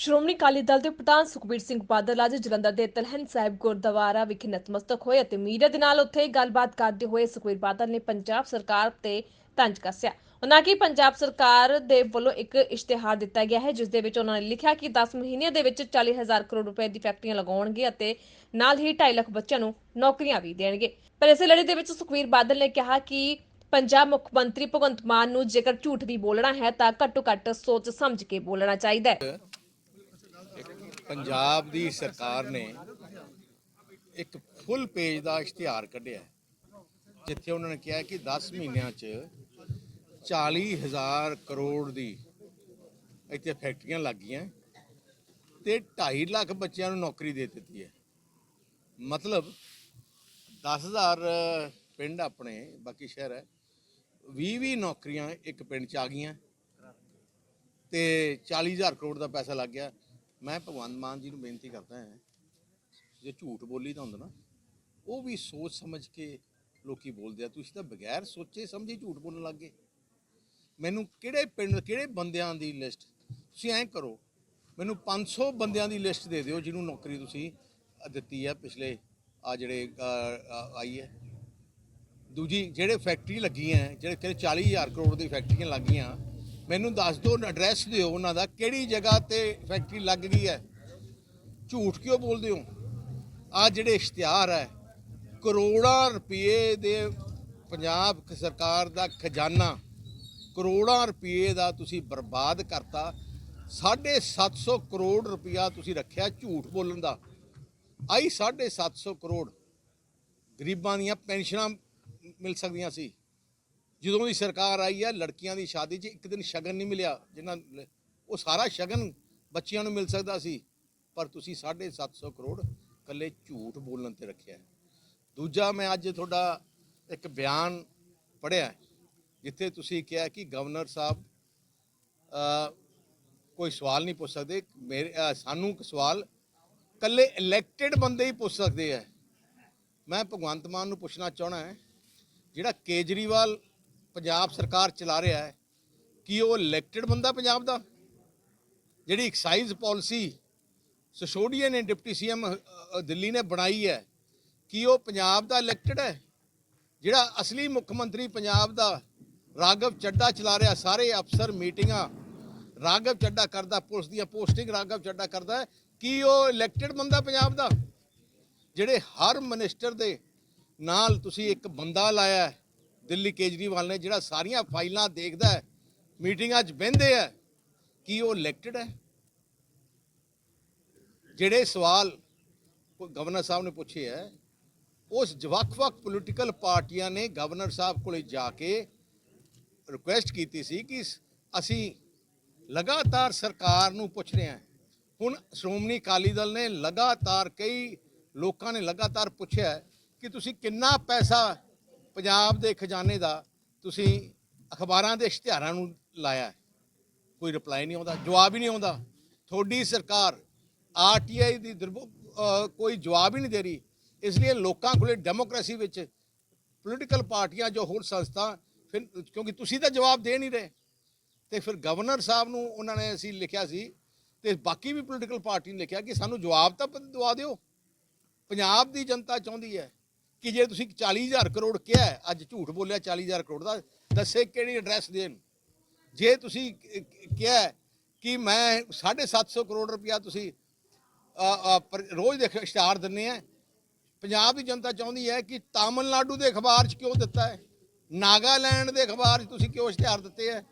ਸ਼੍ਰੋਮਣੀ ਅਕਾਲੀ ਦਲ ਦੇ ਪ੍ਰਧਾਨ ਸੁਖਬੀਰ ਸਿੰਘ ਬਾਦਲ ਅੱਜ ਜਲੰਧਰ ਦੇ ਤਲਹਨ ਸਾਹਿਬ ਗੁਰਦੁਆਰਾ ਵਿਖੇ ਨਤਮਸਤਕ ਹੋਏ ਅਤੇ ਮੀਡੀਆ ਦੇ ਨਾਲ ਉੱਥੇ ਗੱਲਬਾਤ ਕਰਦੇ ਹੋਏ ਸੁਖਬੀਰ ਬਾਦਲ ਨੇ ਪੰਜਾਬ ਸਰਕਾਰ ਤੇ ਤੰਜ ਕੱਸਿਆ। ਉਹਨਾਂ ਕਿ ਪੰਜਾਬ ਸਰਕਾਰ ਦੇ ਵੱਲੋਂ ਇੱਕ ਇਸ਼ਤਿਹਾਰ ਦਿੱਤਾ ਗਿਆ ਹੈ ਜਿਸ ਦੇ ਵਿੱਚ ਉਹਨਾਂ ਨੇ ਲਿਖਿਆ ਕਿ 10 ਮਹੀਨਿਆਂ ਦੇ ਵਿੱਚ 40000 ਕਰੋੜ ਰੁਪਏ ਦੀ ਫੈਕਟਰੀਆਂ ਲਗਾਉਣਗੇ ਅਤੇ ਨਾਲ ਹੀ 2.5 ਲੱਖ ਬੱਚਿਆਂ ਨੂੰ ਨੌਕਰੀਆਂ ਵੀ ਦੇਣਗੇ। ਪਰ ਇਸੇ ਲੜੀ ਦੇ ਵਿੱਚ ਸੁਖਬੀਰ ਬਾਦਲ ਨੇ ਕਿਹਾ ਕਿ ਪੰਜਾਬ ਮੁੱਖ ਮੰਤਰੀ ਭਗਵੰਤ ਮਾਨ ਨੂੰ ਜੇਕਰ ਝੂਠ ਵੀ ਬੋਲਣਾ ਹੈ, ਤਾਂ ਘੱਟੋ ਘੱਟ ਸੋਚ ਸਮਝ ਕੇ ਬੋਲਣਾ ਚਾਹੀਦਾ ਹੈ। ਪੰਜਾਬ ਦੀ ਸਰਕਾਰ ਨੇ ਇੱਕ ਫੁੱਲ ਪੇਜ ਦਾ ਇਸ਼ਤਿਹਾਰ ਕੱਢਿਆ ਜਿੱਥੇ ਉਹਨਾਂ ਨੇ ਕਿਹਾ ਕਿ 10 ਮਹੀਨਿਆਂ 'ਚ 40000 ਕਰੋੜ ਦੀ ਇੱਥੇ ਫੈਕਟਰੀਆਂ ਲੱਗੀਆਂ ਤੇ 2.5 ਲੱਖ ਬੱਚਿਆਂ ਨੂੰ ਨੌਕਰੀ ਦੇ ਦਿੱਤੀ ਹੈ। ਮਤਲਬ 10000 ਪਿੰਡ ਆਪਣੇ, ਬਾਕੀ ਸ਼ਹਿਰ ਹੈ 20 20 ਨੌਕਰੀਆਂ ਇੱਕ ਪਿੰਡ 'ਚ ਆ ਗਈਆਂ ਤੇ 40000 ਕਰੋੜ ਦਾ ਪੈਸਾ ਲੱਗ ਗਿਆ। ਮੈਂ ਭਗਵੰਤ ਮਾਨ ਜੀ ਨੂੰ ਬੇਨਤੀ ਕਰਦਾ ਹਾਂ ਜੇ ਝੂਠ ਬੋਲੀ ਤਾਂ ਹੁੰਦਾ ਨਾ ਉਹ ਵੀ ਸੋਚ ਸਮਝ ਕੇ ਲੋਕੀ ਬੋਲਦੇ ਆ। ਤੁਸੀਂ ਤਾਂ ਬਗੈਰ ਸੋਚੇ ਸਮਝੇ ਝੂਠ ਬੋਲਣ ਲੱਗ ਗਏ। ਮੈਨੂੰ ਕਿਹੜੇ ਪਿੰਡ ਕਿਹੜੇ ਬੰਦਿਆਂ ਦੀ ਲਿਸਟ ਤੁਸੀਂ ਐਂ ਕਰੋ ਮੈਨੂੰ 500 ਬੰਦਿਆਂ ਦੀ ਲਿਸਟ ਦੇ ਦਿਓ ਜਿਹਨੂੰ ਨੌਕਰੀ ਤੁਸੀਂ ਦਿੱਤੀ ਹੈ ਪਿਛਲੇ ਆ ਜਿਹੜੇ ਆਈ ਹੈ। ਦੂਜੀ ਜਿਹੜੇ ਫੈਕਟਰੀ ਲੱਗੀਆਂ ਹੈ, ਜਿਹੜੇ ਕਿ 40000 ਕਰੋੜ ਦੀ ਫੈਕਟਰੀਆਂ ਲੱਗੀਆਂ ਮੈਨੂੰ ਦੱਸ ਦਿਓ ਐਡਰੈਸ ਦਿਓ ਉਹਨਾਂ ਦਾ, ਕਿਹੜੀ ਜਗ੍ਹਾ ਤੇ ਫੈਕਟਰੀ ਲੱਗ ਗਈ ਹੈ। ਝੂਠ ਕਿਉਂ ਬੋਲਦੇ ਹੋ? ਆ ਜਿਹੜੇ ਇਸ਼ਤਿਹਾਰ ਹੈ, ਕਰੋੜਾਂ ਰੁਪਏ ਦੇ ਪੰਜਾਬ ਸਰਕਾਰ ਦਾ ਖਜ਼ਾਨਾ, ਕਰੋੜਾਂ ਰੁਪਏ ਦਾ ਤੁਸੀਂ ਬਰਬਾਦ ਕਰਤਾ 750 ਕਰੋੜ ਰੁਪਇਆ ਤੁਸੀਂ ਰੱਖਿਆ ਝੂਠ ਬੋਲਣ ਦਾ। ਆਈ 750 ਕਰੋੜ ਗਰੀਬਾਂ ਦੀਆਂ ਪੈਨਸ਼ਨਾਂ ਮਿਲ ਸਕਦੀਆਂ ਸੀ। ਜਦੋਂ ਦੀ ਸਰਕਾਰ ਆਈ ਹੈ ਲੜਕੀਆਂ ਦੀ ਸ਼ਾਦੀ 'ਚ ਇੱਕ ਦਿਨ ਸ਼ਗਨ ਨਹੀਂ ਮਿਲਿਆ ਜਿਨ੍ਹਾਂ ਉਹ ਸਾਰਾ ਸ਼ਗਨ ਬੱਚਿਆਂ ਨੂੰ ਮਿਲ ਸਕਦਾ ਸੀ, ਪਰ ਤੁਸੀਂ 750 ਕਰੋੜ ਕੱਲੇ ਝੂਠ ਬੋਲਣ ਤੇ ਰੱਖਿਆ ਦੂਜਾ ਮੈਂ ਅੱਜ ਤੁਹਾਡਾ ਇੱਕ ਬਿਆਨ ਪੜਿਆ ਜਿੱਥੇ ਤੁਸੀਂ ਕਿਹਾ ਕਿ ਗਵਰਨਰ ਸਾਹਿਬ ਕੋਈ ਸਵਾਲ ਨਹੀਂ ਪੁੱਛ ਸਕਦੇ, ਮੇਰੇ ਸਾਨੂੰ ਸਵਾਲ ਕੱਲੇ ਇਲੈਕਟਿਡ ਬੰਦੇ ਹੀ ਪੁੱਛ ਸਕਦੇ ਆ ਮੈਂ ਭਗਵੰਤ ਮਾਨ ਨੂੰ ਪੁੱਛਣਾ ਚਾਹਣਾ ਹੈ, ਜਿਹੜਾ ਕੇਜਰੀਵਾਲ ਪੰਜਾਬ ਸਰਕਾਰ ਚਲਾ ਰਿਹਾ ਹੈ, ਕੀ ਉਹ ਇਲੈਕਟਿਡ ਬੰਦਾ ਪੰਜਾਬ ਦਾ? ਜਿਹੜੀ ਐਕਸਾਈਜ਼ ਪਾਲਿਸੀ ਸਿਸੋਡੀਆ ਨੇ ਡਿਪਟੀ ਸੀਐਮ ਦਿੱਲੀ ਨੇ ਬਣਾਈ ਹੈ, ਕੀ ਉਹ ਪੰਜਾਬ ਦਾ ਇਲੈਕਟਿਡ ਹੈ? ਜਿਹੜਾ ਅਸਲੀ ਮੁੱਖ ਮੰਤਰੀ ਪੰਜਾਬ ਦਾ ਰਾਘਵ ਚੱਡਾ ਚਲਾ ਰਿਹਾ, ਸਾਰੇ ਅਫਸਰ ਮੀਟਿੰਗਾਂ, ਰਾਘਵ ਚੱਡਾ ਕਰਦਾ, ਪੁਲਿਸ ਦੀਆਂ ਪੋਸਟਿੰਗ ਰਾਘਵ ਚੱਡਾ ਕਰਦਾ ਕੀ ਉਹ ਇਲੈਕਟਿਡ ਬੰਦਾ ਪੰਜਾਬ ਦਾ? ਜਿਹੜੇ ਹਰ ਮਿਨਿਸਟਰ ਦੇ ਨਾਲ ਤੁਸੀਂ ਇੱਕ ਬੰਦਾ ਲਾਇਆ ਦਿੱਲੀ ਕੇਜਰੀਵਾਲ ਨੇ ਜਿਹੜਾ ਸਾਰੀਆਂ ਫਾਈਲਾਂ ਦੇਖਦਾ ਹੈ, ਮੀਟਿੰਗਾਂ 'ਚ ਬਹਿੰਦੇ ਹੈ, ਕੀ ਉਹ ਇਲੈਕਟਿਡ ਹੈ? ਜਿਹੜੇ ਸਵਾਲ ਗਵਰਨਰ ਸਾਹਿਬ ਨੇ ਪੁੱਛੇ ਹੈ, ਉਸ ਵੱਖ-ਵੱਖ ਪੋਲੀਟੀਕਲ ਪਾਰਟੀਆਂ ਨੇ ਗਵਰਨਰ ਸਾਹਿਬ ਕੋਲੇ ਜਾ ਕੇ ਰਿਕੁਐਸਟ ਕੀਤੀ ਸੀ ਕਿ ਅਸੀਂ ਲਗਾਤਾਰ ਸਰਕਾਰ ਨੂੰ ਪੁੱਛ ਰਹੇ ਹਾਂ। ਹੁਣ ਸ਼੍ਰੋਮਣੀ ਅਕਾਲੀ ਦਲ ਨੇ ਲਗਾਤਾਰ ਕਈ ਲੋਕਾਂ ਨੇ ਲਗਾਤਾਰ ਪੁੱਛਿਆ ਕਿ ਤੁਸੀਂ ਕਿੰਨਾ ਪੈਸਾ ਪੰਜਾਬ ਦੇ ਖਜ਼ਾਨੇ ਦਾ ਤੁਸੀਂ ਅਖਬਾਰਾਂ ਦੇ ਇਸ਼ਤਿਹਾਰਾਂ ਨੂੰ ਲਾਇਆ ਕੋਈ ਰਿਪਲਾਈ ਨਹੀਂ ਆਉਂਦਾ, ਜਵਾਬ ਹੀ ਨਹੀਂ ਆਉਂਦਾ। ਤੁਹਾਡੀ ਸਰਕਾਰ ਆਰਟੀਆਈ ਦੀ ਦੁਰਬ- ਕੋਈ ਜਵਾਬ ਹੀ ਨਹੀਂ ਦੇ ਰਹੀ। ਇਸ ਲਈ ਲੋਕਾਂ ਕੋਲੇ ਡੈਮੋਕ੍ਰੇਸੀ ਵਿੱਚ ਪੋਲੀਟੀਕਲ ਪਾਰਟੀਆਂ ਜੋ ਹੋਰ ਸੰਸਥਾ, ਫਿਰ ਕਿਉਂਕਿ ਤੁਸੀਂ ਤਾਂ ਜਵਾਬ ਦੇ ਨਹੀਂ ਰਹੇ। ਤੇ ਫਿਰ ਗਵਰਨਰ ਸਾਹਿਬ ਨੂੰ ਉਹਨਾਂ ਨੇ ਅਸੀਂ ਲਿਖਿਆ ਸੀ ਤੇ ਬਾਕੀ ਵੀ ਪੋਲੀਟੀਕਲ ਪਾਰਟੀ ਨੇ ਲਿਖਿਆ ਕਿ ਸਾਨੂੰ ਜਵਾਬ ਤਾਂ ਦਵਾ ਦਿਓ। ਪੰਜਾਬ ਦੀ ਜਨਤਾ ਚਾਹੁੰਦੀ ਹੈ ਕਿ ਜੇ ਤੁਸੀਂ 40000 ਕਰੋੜ ਕਿਹਾ ਅੱਜ ਝੂਠ ਬੋਲਿਆ 40000 ਕਰੋੜ ਦਾ, ਦੱਸੇ ਕਿਹੜੀ ਐਡਰੈਸ ਦੇਣ? ਜੇ ਤੁਸੀਂ ਕਿਹਾ ਕਿ ਮੈਂ 750 ਕਰੋੜ ਰੁਪਇਆ ਤੁਸੀਂ ਰੋਜ਼ ਦੇ ਇਸ਼ਤਿਹਾਰ ਦਿੰਨੇ ਆ, ਪੰਜਾਬ ਦੀ ਜਨਤਾ ਚਾਹੁੰਦੀ ਹੈ ਕਿ ਤਾਮਿਲਨਾਡੂ ਦੇ ਅਖਬਾਰ 'ਚ ਕਿਉਂ ਦਿੱਤਾ ਹੈ? ਨਾਗਾਲੈਂਡ ਦੇ ਅਖਬਾਰ 'ਚ ਤੁਸੀਂ ਕਿਉਂ ਇਸ਼ਤਿਹਾਰ ਦਿੱਤੇ ਹੈ?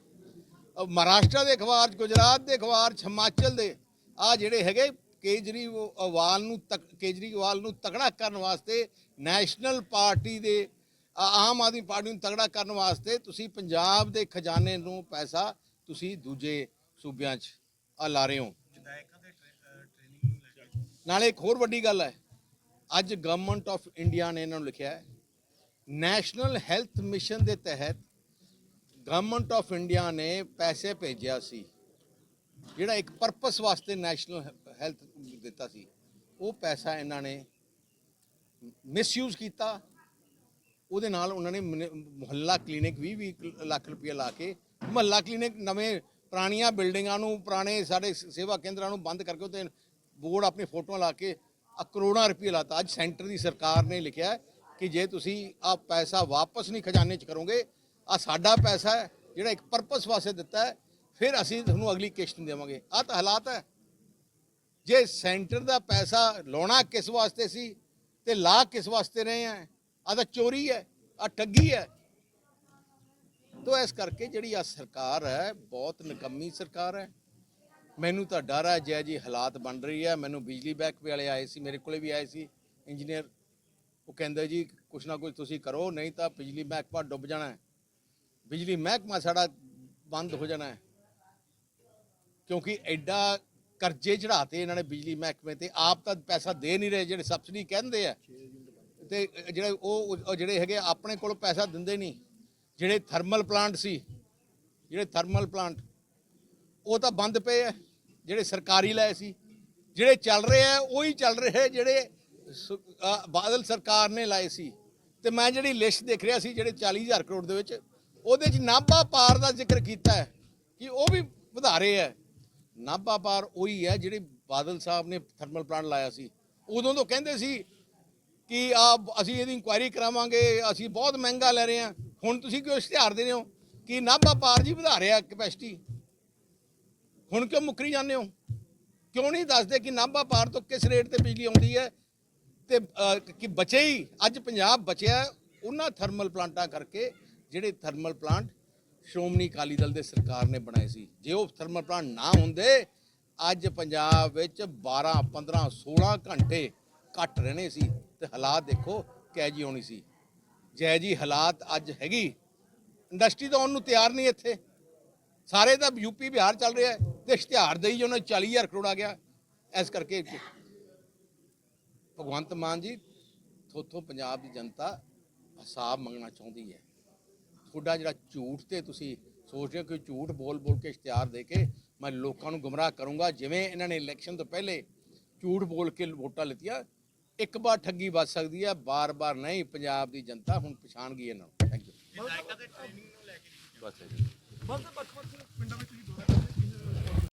ਮਹਾਰਾਸ਼ਟਰ ਦੇ ਅਖਬਾਰ 'ਚ, ਗੁਜਰਾਤ ਦੇ ਅਖਬਾਰ 'ਚ, ਹਿਮਾਚਲ ਦੇ ਆ ਜਿਹੜੇ ਹੈਗੇ ਕੇਜਰੀਵਾਲ ਨੂੰ ਤਕ, ਕੇਜਰੀਵਾਲ ਨੂੰ ਤਕੜਾ ਕਰਨ ਵਾਸਤੇ ਨੈਸ਼ਨਲ ਪਾਰਟੀ ਦੇ ਆਮ ਆਦਮੀ ਪਾਰਟੀ ਨੂੰ ਤਗੜਾ ਕਰਨ ਵਾਸਤੇ ਤੁਸੀਂ ਪੰਜਾਬ ਦੇ ਖਜ਼ਾਨੇ ਨੂੰ ਪੈਸਾ ਤੁਸੀਂ ਦੂਜੇ ਸੂਬਿਆਂ 'ਚ ਆ ਲਾ ਰਹੇ ਹੋ। ਨਾਲੇ ਇੱਕ ਹੋਰ ਵੱਡੀ ਗੱਲ ਹੈ, ਅੱਜ ਗਵਰਨਮੈਂਟ ਆਫ ਇੰਡੀਆ ਨੇ ਇਹਨਾਂ ਨੂੰ ਲਿਖਿਆ ਹੈ ਨੈਸ਼ਨਲ ਹੈਲਥ ਮਿਸ਼ਨ ਦੇ ਤਹਿਤ ਗਵਰਨਮੈਂਟ ਆਫ ਇੰਡੀਆ ਨੇ ਪੈਸੇ ਭੇਜਿਆ ਸੀ, ਜਿਹੜਾ ਇੱਕ ਪਰਪਸ ਵਾਸਤੇ ਨੈਸ਼ਨਲ ਹੈਲਥ ਦਿੱਤਾ ਸੀ। ਉਹ ਪੈਸਾ ਇਹਨਾਂ ਨੇ ਮਿਸਯੂਜ਼ ਕੀਤਾ। ਉਹਦੇ ਨਾਲ ਉਹਨਾਂ ਨੇ ਮੁਹੱਲਾ ਕਲੀਨਿਕ 20 20 ਲੱਖ ਰੁਪਏ ਲਾ ਕੇ ਮੁਹੱਲਾ ਕਲੀਨਿਕ ਨਵੇਂ ਪੁਰਾਣੀਆਂ ਬਿਲਡਿੰਗਾਂ ਨੂੰ, ਪੁਰਾਣੇ ਸਾਡੇ ਸੇਵਾ ਕੇਂਦਰਾਂ ਨੂੰ ਬੰਦ ਕਰਕੇ ਉੱਤੇ ਬੋਰਡ ਆਪਣੀ ਫੋਟੋਆਂ ਲਾ ਕੇ ਆ ਕਰੋੜਾਂ ਰੁਪਏ ਲਾਤਾ। ਅੱਜ ਸੈਂਟਰ ਦੀ ਸਰਕਾਰ ਨੇ ਲਿਖਿਆ ਕਿ ਜੇ ਤੁਸੀਂ ਆ ਪੈਸਾ ਵਾਪਸ ਨਹੀਂ ਖਜ਼ਾਨੇ 'ਚ ਕਰੋਗੇ ਆ ਸਾਡਾ ਪੈਸਾ ਹੈ, ਜਿਹੜਾ ਇੱਕ ਪਰਪਸ ਵਾਸਤੇ ਦਿੱਤਾ ਹੈ, ਫਿਰ ਅਸੀਂ ਤੁਹਾਨੂੰ ਅਗਲੀ ਕਿਸ਼ਤ ਦੇਵਾਂਗੇ। ਆ ਤਾਂ ਹਾਲਾਤ ਹੈ। ਜੇ ਸੈਂਟਰ ਦਾ ਪੈਸਾ ਲਾਉਣਾ ਕਿਸ ਵਾਸਤੇ ਸੀ ਤੇ ਲਾ ਕਿਸ ਵਾਸਤੇ ਰਹੇ ਆ? ਆ ਤਾਂ ਚੋਰੀ ਹੈ ਆ ਠੱਗੀ ਹੈ। ਤੋ ਇਸ ਕਰਕੇ ਜਿਹੜੀ ਆ ਸਰਕਾਰ ਹੈ, ਬਹੁਤ ਨਿਕੰਮੀ ਸਰਕਾਰ ਹੈ। ਮੈਨੂੰ ਤਾਂ ਡਰ ਹੈ, ਜੈ ਜੀ ਹਾਲਾਤ ਬਣ ਰਹੀ ਹੈ। ਮੈਨੂੰ ਬਿਜਲੀ ਬੈਕ ਵਾਲੇ ਆਏ ਸੀ, ਮੇਰੇ ਕੋਲੇ ਵੀ ਆਏ ਸੀ। ਇੰਜੀਨੀਅਰ ਉਹ ਕਹਿੰਦੇ ਜੀ, ਕੁਛ ਨਾ ਕੁਛ ਤੁਸੀਂ ਕਰੋ, ਨਹੀਂ ਤਾਂ ਬਿਜਲੀ ਮਹਿਕਮਾ ਡੁੱਬ ਜਾਣਾ ਹੈ। ਬਿਜਲੀ ਮਹਿਕਮਾ ਸਾਡਾ ਬੰਦ ਹੋ ਜਾਣਾ ਹੈ। ਕਿਉਂਕਿ ਐਡਾ ਕਰਜ਼ੇ ਚੜਾਤੇ ਇਹਨਾਂ ਨੇ ਬਿਜਲੀ ਮਹਿਕਮੇ ਤੇ, ਆਪ ਤਾਂ ਪੈਸਾ ਦੇ ਨਹੀਂ ਰਹੇ ਜਿਹੜੇ ਸਬਸਿਡੀ ਕਹਿੰਦੇ ਆ। ਤੇ ਜਿਹੜੇ ਉਹ ਜਿਹੜੇ ਹੈਗੇ ਆਪਣੇ ਕੋਲ ਪੈਸਾ ਦਿੰਦੇ ਨਹੀਂ। ਜਿਹੜੇ ਥਰਮਲ ਪਲਾਂਟ ਸੀ, ਜਿਹੜੇ ਥਰਮਲ ਪਲਾਂਟ ਉਹ ਤਾਂ ਬੰਦ ਪਏ ਆ। ਜਿਹੜੇ ਸਰਕਾਰੀ ਲਏ ਸੀ, ਜਿਹੜੇ ਚੱਲ ਰਹੇ ਆ, ਉਹੀ ਚੱਲ ਰਹੇ ਜਿਹੜੇ ਬਾਦਲ ਸਰਕਾਰ ਨੇ ਲਾਏ ਸੀ। ਤੇ ਮੈਂ ਜਿਹੜੀ ਲਿਸਟ ਦੇਖ ਰਿਹਾ ਸੀ, ਜਿਹੜੇ 40000 ਕਰੋੜ ਦੇ ਵਿੱਚ, ਉਹਦੇ 'ਚ ਨਾਭਾ ਪਾਰ ਦਾ ਜ਼ਿਕਰ ਕੀਤਾ ਹੈ ਕਿ ਉਹ ਵੀ ਵਧਾ ਰਹੇ ਹੈ ਨਾਭਾ ਪਾਰ ਉਹੀ ਹੈ ਜਿਹੜੇ ਬਾਦਲ ਸਾਹਿਬ ਨੇ ਥਰਮਲ ਪਲਾਂਟ ਲਾਇਆ ਸੀ। ਉਦੋਂ ਤੋਂ ਕਹਿੰਦੇ ਸੀ ਕਿ ਆ ਅਸੀਂ ਇਹਦੀ ਇਨਕੁਆਇਰੀ ਕਰਾਵਾਂਗੇ, ਅਸੀਂ ਬਹੁਤ ਮਹਿੰਗਾ ਲੈ ਰਹੇ ਹਾਂ। ਹੁਣ ਤੁਸੀਂ ਕਿਉਂ ਇਸ਼ਤਿਹਾਰ ਦੇ ਰਹੇ ਹੋ ਕਿ ਨਾਭਾ ਪਾਰ ਜੀ ਵਧਾ ਰਿਹਾ ਕੈਪੈਸਿਟੀ ਹੁਣ ਕਿਉਂ ਮੁੱਕਰੀ ਜਾਂਦੇ ਹੋ? ਕਿਉਂ ਨਹੀਂ ਦੱਸਦੇ ਕਿ ਨਾਭਾ ਪਾਰ ਤੋਂ ਕਿਸ ਰੇਟ ਤੇ ਬਿਜਲੀ ਆਉਂਦੀ ਹੈ? ਤੇ ਕਿ ਬਚੇ ਹੀ, ਅੱਜ ਪੰਜਾਬ ਬਚਿਆ ਉਹਨਾਂ ਥਰਮਲ ਪਲਾਂਟਾਂ ਕਰਕੇ, ਜਿਹੜੇ ਥਰਮਲ ਪਲਾਂਟ ਸ਼੍ਰੋਮਣੀ ਅਕਾਲੀ ਦਲ ਦੇ ਸਰਕਾਰ ਨੇ ਬਣਾਏ ਸੀ। ਜੇ ਉਹ ਥਰਮਲ ਪਲਾਂਟ ਨਾ ਹੁੰਦੇ, ਅੱਜ ਪੰਜਾਬ ਵਿੱਚ 12 15 16 ਘੰਟੇ ਘੱਟ ਰਹਿਣੇ ਸੀ ਤੇ ਹਾਲਾਤ ਦੇਖੋ ਕਿਹ ਜੀ ਹੋਣੀ ਸੀ। ਜੈ ਜੀ ਹਾਲਾਤ ਅੱਜ ਹੈਗੀ। ਇੰਡਸਟਰੀ ਤਾਂ ਉਹਨੂੰ ਤਿਆਰ ਨਹੀਂ ਇੱਥੇ। ਸਾਰੇ ਤਾਂ ਯੂਪੀ ਬਿਹਾਰ ਚੱਲ ਰਿਹਾ ਹੈ। ਤੇ ਇਸ਼ਤਿਹਾਰ ਦੇਈ ਉਹਨਾਂ 40000 ਕਰੋੜ ਆ ਗਿਆ। ਇਸ ਕਰਕੇ ਭਗਵੰਤ ਮਾਨ ਜੀ, ਥੋਥੋਂ ਪੰਜਾਬ ਦੀ ਜਨਤਾ ਹਿਸਾਬ ਮੰਗਣਾ ਚਾਹੁੰਦੀ ਹੈ। ਤੁਹਾਡਾ ਜਿਹੜਾ ਝੂਠ ਤੇ ਤੁਸੀਂ ਸੋਚ ਰਹੇ ਹੋ ਕਿ ਝੂਠ ਬੋਲ ਬੋਲ ਕੇ ਇਸ਼ਤਿਹਾਰ ਦੇ ਕੇ ਮੈਂ ਲੋਕਾਂ ਨੂੰ ਗੁੰਮਰਾਹ ਕਰੂੰਗਾ ਜਿਵੇਂ ਇਹਨਾਂ ਨੇ ਇਲੈਕਸ਼ਨ ਤੋਂ ਪਹਿਲੇ ਝੂਠ ਬੋਲ ਕੇ ਵੋਟਾਂ ਲਿੱਤੀਆਂ ਇੱਕ ਵਾਰ ਠੱਗੀ ਵੱਜ ਸਕਦੀ ਹੈ ਬਾਰ-ਬਾਰ ਨਹੀਂ ਪੰਜਾਬ ਦੀ ਜਨਤਾ ਹੁਣ ਪਛਾਣ ਗਈ ਇਹਨਾਂ ਨੂੰ। ਥੈਂਕ ਯੂ ਬਸ ਹੈ ਜੀ